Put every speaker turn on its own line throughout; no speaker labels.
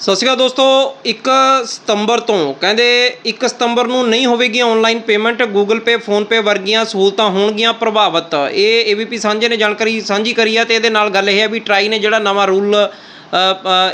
ਸਤਿ ਸ਼੍ਰੀ ਅਕਾਲ ਦੋਸਤੋ 1 ਸਤੰਬਰ ਤੋਂ, ਕਹਿੰਦੇ 1 ਸਤੰਬਰ ਨੂੰ ਨਹੀਂ ਹੋਵੇਗੀ online payment Google Pay PhonePe ਵਰਗੀਆਂ ਸਹੂਲਤਾਂ ਹੋਣਗੀਆਂ ਪ੍ਰਭਾਵਿਤ। ਇਹ ਏਬੀਪੀ ਸਾਂਝੇ ਨੇ ਜਾਣਕਾਰੀ ਸਾਂਝੀ ਕਰੀ ਆ ਤੇ ਇਹਦੇ ਨਾਲ ਗੱਲ ਇਹ ਹੈ ਵੀ ਟਰਾਈ ਨੇ ਜਿਹੜਾ ਨਵਾਂ ਰੂਲ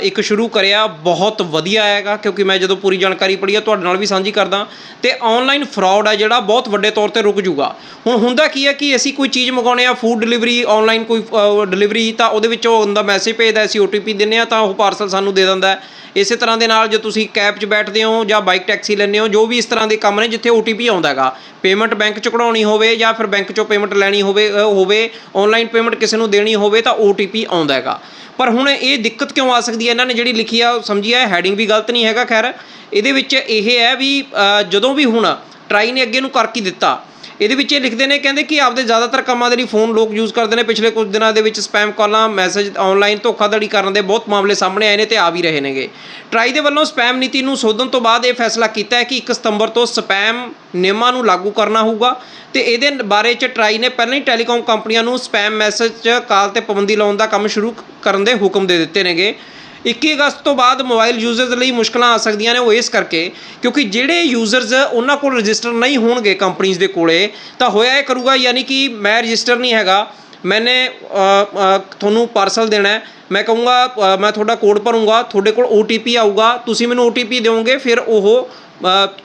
ਇੱਕ ਸ਼ੁਰੂ ਕਰਿਆ, ਬਹੁਤ ਵਧੀਆ ਹੈਗਾ, ਕਿਉਂਕਿ ਮੈਂ ਜਦੋਂ ਪੂਰੀ ਜਾਣਕਾਰੀ ਪੜ੍ਹੀ ਆ, ਤੁਹਾਡੇ ਨਾਲ ਵੀ ਸਾਂਝੀ ਕਰਦਾ। ਤੇ ਆਨਲਾਈਨ ਫਰਾਡ ਹੈ ਜਿਹੜਾ, ਬਹੁਤ ਵੱਡੇ ਤੌਰ ਤੇ ਰੁਕ ਜੂਗਾ। ਹੁਣ ਹੁੰਦਾ ਕੀ ਹੈ ਕਿ ਅਸੀਂ ਕੋਈ ਚੀਜ਼ ਮੰਗਾਉਣੇ ਆ ਫੂਡ ਡਿਲੀਵਰੀ ਆਨਲਾਈਨ ਕੋਈ ਡਿਲੀਵਰੀ ਤਾਂ ਉਹਦੇ ਵਿੱਚ ਉਹ ਹੁੰਦਾ ਮੈਸੇਜ ਭੇਜਦਾ, ਅਸੀਂ OTP ਦਿੰਨੇ ਆ, ਤਾਂ ਉਹ ਪਾਰਸਲ ਸਾਨੂੰ ਦੇ ਦਿੰਦਾ। ਇਸੇ ਤਰ੍ਹਾਂ ਦੇ ਨਾਲ ਜੇ ਤੁਸੀਂ ਕੈਬ 'ਚ ਬੈਠਦੇ ਹੋ ਜਾਂ ਬਾਈਕ ਟੈਕਸੀ ਲੈਂਦੇ ਹੋ, ਜੋ ਵੀ ਇਸ ਤਰ੍ਹਾਂ ਦੇ ਕੰਮ ਨੇ, ਜਿੱਥੇ OTP ਆਉਂਦਾ ਹੈਗਾ। ਪੇਮੈਂਟ ਬੈਂਕ 'ਚ ਕਢਾਉਣੀ ਹੋਵੇ ਜਾਂ ਫਿਰ ਬੈਂਕ 'ਚੋਂ ਪੇਮੈਂਟ ਲੈਣੀ ਹੋਵੇ ਹੋਵੇ ਆਨਲਾਈਨ ਪੇਮੈਂਟ ਕਿਸੇ ਨੂੰ ਦੇਣੀ ਹੋਵੇ, ਤਾਂ OTP ਆਉਂਦਾ ਹੈਗਾ। ਪਰ ਹੁਣ ਇਹ ਦਿੱਕਤ ਕਿਉਂ ਆ ਸਕਦੀ ਹੈ? ਇਹਨਾਂ ਨੇ ਜਿਹੜੀ ਲਿਖੀ ਆ, ਉਹ ਸਮਝੀ ਆ ਹੈਡਿੰਗ ਵੀ ਗਲਤ ਨਹੀਂ ਹੈਗਾ, ਖੈਰ। ਇਹਦੇ ਵਿੱਚ ਇਹ ਹੈ ਵੀ ਜਦੋਂ ਵੀ ਹੁਣ ਟਰਾਈ ਨੇ ਅੱਗੇ ਨੂੰ ਕਰ ਕੀ ਦਿੱਤਾ ਇਹਦੇ ਵਿੱਚ ਇਹ ਲਿਖਦੇ ਨੇ, ਕਹਿੰਦੇ ਕਿ ਆਪਦੇ ਜ਼ਿਆਦਾਤਰ ਕੰਮਾਂ ਦੇ ਲਈ ਫੋਨ ਲੋਕ ਯੂਜ਼ ਕਰਦੇ ਨੇ। ਪਿਛਲੇ ਕੁਝ ਦਿਨਾਂ ਦੇ ਵਿੱਚ ਸਪੈਮ ਕਾਲਾਂ ਮੈਸੇਜ ਆਨਲਾਈਨ ਧੋਖਾਧੜੀ ਕਰਨ ਦੇ ਬਹੁਤ ਮਾਮਲੇ ਸਾਹਮਣੇ ਆਏ ਨੇ ਤੇ ਆ ਵੀ ਰਹੇ ਨੇਗੇ। ਟਰਾਈ ਦੇ ਵੱਲੋਂ ਸਪੈਮ ਨੀਤੀ ਨੂੰ ਸੋਧਣ ਤੋਂ ਬਾਅਦ ਇਹ ਫੈਸਲਾ ਕੀਤਾ ਹੈ ਕਿ 1 ਸਤੰਬਰ ਤੋਂ ਸਪੈਮ ਨਿਯਮਾਂ ਨੂੰ ਲਾਗੂ ਕਰਨਾ ਹੋਊਗਾ। ਤੇ ਇਹਦੇ ਬਾਰੇ ਚ ਟਰਾਈ ਨੇ ਪਹਿਲਾਂ ਹੀ ਟੈਲੀਕਾਮ ਕੰਪਨੀਆਂ ਨੂੰ ਸਪੈਮ ਮੈਸੇਜ 'ਚ ਕਾਲ ਤੇ ਪਾਬੰਦੀ ਲਾਉਣ ਦਾ ਕੰਮ ਸ਼ੁਰੂ ਕਰਨ ਦੇ ਹੁਕਮ ਦੇ ਦਿੱਤੇ ਨੇਗੇ। 21 ਅਗਸਤ ਤੋਂ ਬਾਅਦ ਮੋਬਾਈਲ ਯੂਜ਼ਰਸ ਲਈ ਮੁਸ਼ਕਲਾਂ ਆ ਸਕਦੀਆਂ ਨੇ ਉਹ ਇਸ ਕਰਕੇ ਕਿਉਂਕਿ ਜਿਹੜੇ ਯੂਜ਼ਰਸ ਉਹਨਾਂ ਕੋਲ ਰਜਿਸਟਰ ਨਹੀਂ ਹੋਣਗੇ ਕੰਪਨੀਆਂ ਦੇ ਕੋਲੇ, ਤਾਂ ਹੋਇਆ ਇਹ ਕਰੂਗਾ, ਯਾਨੀ ਕਿ ਮੈਂ ਰਜਿਸਟਰ ਨਹੀਂ ਹੈਗਾ ਮੈਨੇ ਤੁਹਾਨੂੰ ਪਾਰਸਲ ਦੇਣਾ ਮੈਂ ਕਹੂੰਗਾ ਮੈਂ ਤੁਹਾਡਾ ਕੋਡ ਭਰੂੰਗਾ, ਤੁਹਾਡੇ ਕੋਲ OTP ਆਊਗਾ। ਤੁਸੀਂ ਮੈਨੂੰ OTP ਦਿਓਗੇ, ਫਿਰ ਉਹ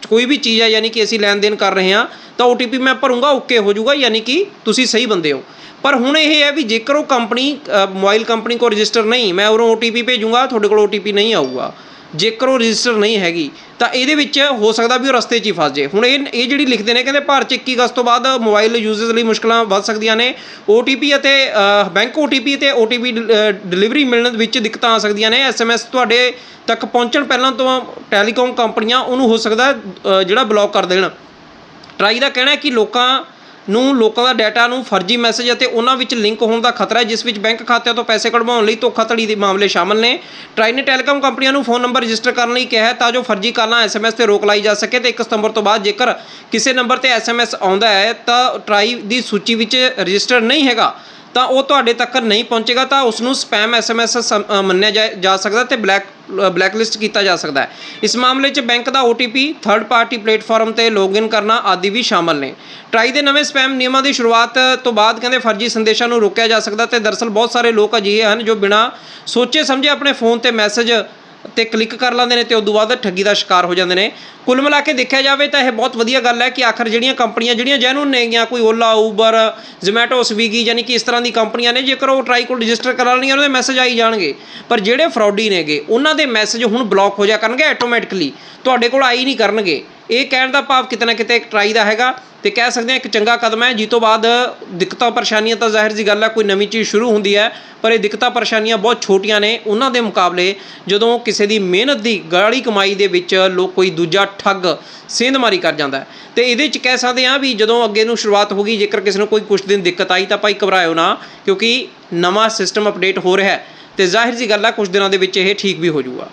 ਕੋਈ ਵੀ ਚੀਜ਼ ਹੈ, ਯਾਨੀ ਕਿ ਅਸੀਂ ਲੈਣ ਦੇਣ ਕਰ ਰਹੇ ਹਾਂ, ਤਾਂ OTP ਮੈਂ ਭਰੂੰਗਾ, ਓਕੇ ਹੋ ਜਾਊਗਾ, ਯਾਨੀ ਕਿ ਤੁਸੀਂ ਸਹੀ ਬੰਦੇ ਹੋ। ਪਰ ਹੁਣ ਇਹ ਹੈ ਵੀ ਜੇਕਰ ਉਹ ਕੰਪਨੀ ਮੋਬਾਈਲ ਕੰਪਨੀ ਕੋਲ ਰਜਿਸਟਰ ਨਹੀਂ, ਮੈਂ ਉਰੋਂ OTP ਭੇਜੂੰਗਾ, ਤੁਹਾਡੇ ਕੋਲ OTP ਨਹੀਂ ਆਊਗਾ। ਜੇਕਰ ਉਹ ਰਜਿਸਟਰ ਨਹੀਂ ਹੈਗੀ ਤਾਂ ਇਹਦੇ ਵਿੱਚ ਹੋ ਸਕਦਾ ਵੀ ਉਹ ਰਸਤੇ 'ਚ ਹੀ ਫਸ ਜੇ ਹੁਣ ਇਹ ਇਹ ਜਿਹੜੀ ਲਿਖਦੇ ਨੇ ਕਹਿੰਦੇ ਭਾਰਤ 'ਚ 21 ਅਗਸਤ ਤੋਂ ਬਾਅਦ ਮੋਬਾਈਲ ਯੂਜ਼ਰਸ ਲਈ ਮੁਸ਼ਕਲਾਂ ਵੱਧ ਸਕਦੀਆਂ ਨੇ। OTP ਅਤੇ ਅ, ਬੈਂਕ OTP ਤੇ OTP ਡਿ- ਡਿਲੀਵਰੀ ਮਿਲਣ ਵਿੱਚ ਦਿੱਕਤਾਂ ਆ ਸਕਦੀਆਂ ਨੇ। SMS ਤੁਹਾਡੇ ਤੱਕ ਪਹੁੰਚਣ ਪਹਿਲਾਂ ਤੋਂ ਟੈਲੀਕਾਮ ਕੰਪਨੀਆਂ ਉਹਨੂੰ ਹੋ ਸਕਦਾ ਜਿਹੜਾ ਬਲੌਕ ਕਰ ਦੇਣ। ਟਰਾਈ ਦਾ ਕਹਿਣਾ ਹੈ ਕਿ ਲੋਕਾਂ ਨੂੰ, ਲੋਕਾਂ ਦਾ ਡਾਟਾ ਨੂੰ, ਫਰਜ਼ੀ ਮੈਸੇਜ ਅਤੇ ਉਹਨਾਂ ਵਿੱਚ ਲਿੰਕ ਹੋਣ ਦਾ ਖਤਰਾ ਹੈ, ਜਿਸ ਵਿੱਚ ਬੈਂਕ ਖਾਤਿਆਂ ਤੋਂ ਪੈਸੇ ਕਢਵਾਉਣ ਲਈ ਧੋਖਾਧੜੀ ਦੇ ਮਾਮਲੇ ਸ਼ਾਮਲ ਨੇ। ਟਰਾਈ ਨੇ ਟੈਲੀਕਾਮ ਕੰਪਨੀਆਂ ਨੂੰ ਫੋਨ ਨੰਬਰ ਰਜਿਸਟਰ ਕਰਨ ਲਈ ਕਿਹਾ ਹੈ ਤਾਂ ਜੋ ਫਰਜ਼ੀ ਕਾਲਾਂ ਐਸਐਮਐਸ ਤੇ ਰੋਕ ਲਾਈ ਜਾ ਸਕੇ ਤੇ 1 ਸਤੰਬਰ ਤੋਂ ਬਾਅਦ ਜੇਕਰ ਕਿਸੇ ਨੰਬਰ ਤੇ ਐਸਐਮਐਸ ਆਉਂਦਾ ਹੈ ਤਾਂ ਟਰਾਈ ਦੀ ਸੂਚੀ ਵਿੱਚ ਰਜਿਸਟਰ ਨਹੀਂ ਹੈਗਾ। ਤਾਂ ਉਹ ਤੁਹਾਡੇ ਤੱਕ ਨਹੀਂ ਪਹੁੰਚੇਗਾ ਤਾਂ ਉਸ ਨੂੰ ਸਪੈਮ ਐਸਐਮਐਸ ਮੰਨਿਆ ਜਾ- ਜਾ ਸਕਦਾ ਤੇ ਬਲੈਕ ਬਲੈਕਲਿਸਟ ਕੀਤਾ ਜਾ ਸਕਦਾ ਹੈ। ਇਸ ਮਾਮਲੇ 'ਚ ਬੈਂਕ ਦਾ OTP ਥਰਡ ਪਾਰਟੀ ਪਲੇਟਫਾਰਮ ਤੇ ਲੌਗਇਨ ਕਰਨਾ ਆਦਿ ਵੀ ਸ਼ਾਮਲ ਨੇ। ਟਰਾਈ ਦੇ ਨਵੇਂ ਸਪੈਮ ਨਿਯਮਾਂ ਦੀ ਸ਼ੁਰੂਆਤ ਤੋਂ ਬਾਅਦ ਕਹਿੰਦੇ ਫਰਜ਼ੀ ਸੰਦੇਸ਼ਾਂ ਨੂੰ ਰੋਕਿਆ ਜਾ ਸਕਦਾ ਤੇ ਦਰਅਸਲ ਬਹੁਤ ਸਾਰੇ ਲੋਕ ਅਜਿਹੇ ਹਨ ਜੋ ਬਿਨਾਂ ਸੋਚੇ ਸਮਝੇ ਆਪਣੇ ਫੋਨ ਤੇ ਮੈਸੇਜ ਤੇ ਕਲਿੱਕ ਕਰ ਲੈਂਦੇ ਨੇ ਤੇ ਤੋਂ ਬਾਅਦ ਠੱਗੀ ਦਾ ਸ਼ਿਕਾਰ ਹੋ ਜਾਂਦੇ ਨੇ। ਕੁੱਲ ਮਿਲਾ ਕੇ ਦੇਖਿਆ ਜਾਵੇ ਤਾਂ ਇਹ ਬਹੁਤ ਵਧੀਆ ਗੱਲ ਹੈ ਕਿ ਆਖਰ ਜਿਹੜੀਆਂ ਕੰਪਨੀਆਂ, ਜਿਹੜੀਆਂ ਜੈਨੂਨ ਨੇਗੀਆਂ, ਕੋਈ ਓਲਾ ਉਬਰ ਜ਼ੋਮੈਟੋ ਸਵੀਗੀ ਯਾਨੀ ਕਿ ਇਸ ਤਰ੍ਹਾਂ ਦੀ ਕੰਪਨੀਆਂ ਨੇ, ਜੇਕਰ ਉਹ ਟਰਾਈ ਕੋਲ ਰਜਿਸਟਰ ਕਰਾ ਲੈਣਗੀਆਂ, ਉਹਨਾਂ ਦੇ ਮੈਸੇਜ ਆਈ ਜਾਣਗੇ। ਪਰ ਜਿਹੜੇ ਫਰਾਡੀ ਨੇਗੇ, ਉਹਨਾਂ ਦੇ ਮੈਸੇਜ ਹੁਣ ਬਲੌਕ ਹੋ ਜਾ ਕਰਨਗੇ ਆਟੋਮੈਟਿਕਲੀ ਤੁਹਾਡੇ ਕੋਲ ਆਈ ਨਹੀਂ ਕਰਨਗੇ। ਇਹ ਕਹਿਣ ਦਾ ਭਾਵ ਕਿਤੇ ਨਾ ਕਿਤੇ ਇੱਕ ਟਰਾਈ ਦਾ ਹੈਗਾ। ਤੇ ਕਹਿ ਸਕਦੇ ਹਾਂ ਇੱਕ ਚੰਗਾ ਕਦਮ ਹੈ। ਜਿਸ ਤੋਂ ਬਾਅਦ ਦਿੱਕਤਾਂ, ਪਰੇਸ਼ਾਨੀਆਂ ਤਾਂ ਜ਼ਾਹਿਰ ਜੀ ਗੱਲ ਹੈ ਕੋਈ ਨਵੀਂ ਚੀਜ਼ ਸ਼ੁਰੂ ਹੁੰਦੀ ਹੈ, ਪਰ ਇਹ ਦਿੱਕਤਾਂ, ਪਰੇਸ਼ਾਨੀਆਂ ਬਹੁਤ ਛੋਟੀਆਂ ਨੇ। ਉਹਨਾਂ ਦੇ ਮੁਕਾਬਲੇ ਜਦੋਂ ਕਿਸੇ ਦੀ ਮਿਹਨਤ ਦੀ ਗਾੜੀ ਕਮਾਈ ਦੇ ਵਿੱਚ ਲੋਕ ਕੋਈ ਦੂਜਾ ਠੱਗ ਸੇਂਧਮਾਰੀ ਕਰ ਜਾਂਦਾ ਹੈ। ਤੇ ਇਹਦੇ ਚ ਕਹਿ ਸਕਦੇ ਹਾਂ ਵੀ ਜਦੋਂ ਅੱਗੇ ਨੂੰ ਸ਼ੁਰੂਆਤ ਹੋ ਗਈ, ਜੇਕਰ ਕਿਸੇ ਨੂੰ ਕੋਈ ਕੁਝ ਦਿਨ ਦਿੱਕਤ ਆਈ ਤਾਂ ਭਾਈ ਘਬਰਾਇਓ ਨਾ, ਕਿਉਂਕਿ ਨਵਾਂ ਸਿਸਟਮ ਅਪਡੇਟ ਹੋ ਰਿਹਾ ਹੈ। ਤੇ ਜ਼ਾਹਿਰ ਜੀ ਗੱਲ ਹੈ ਕੁਝ ਦਿਨਾਂ ਦੇ ਵਿੱਚ ਇਹ ਠੀਕ ਵੀ ਹੋ ਜਾਊਗਾ।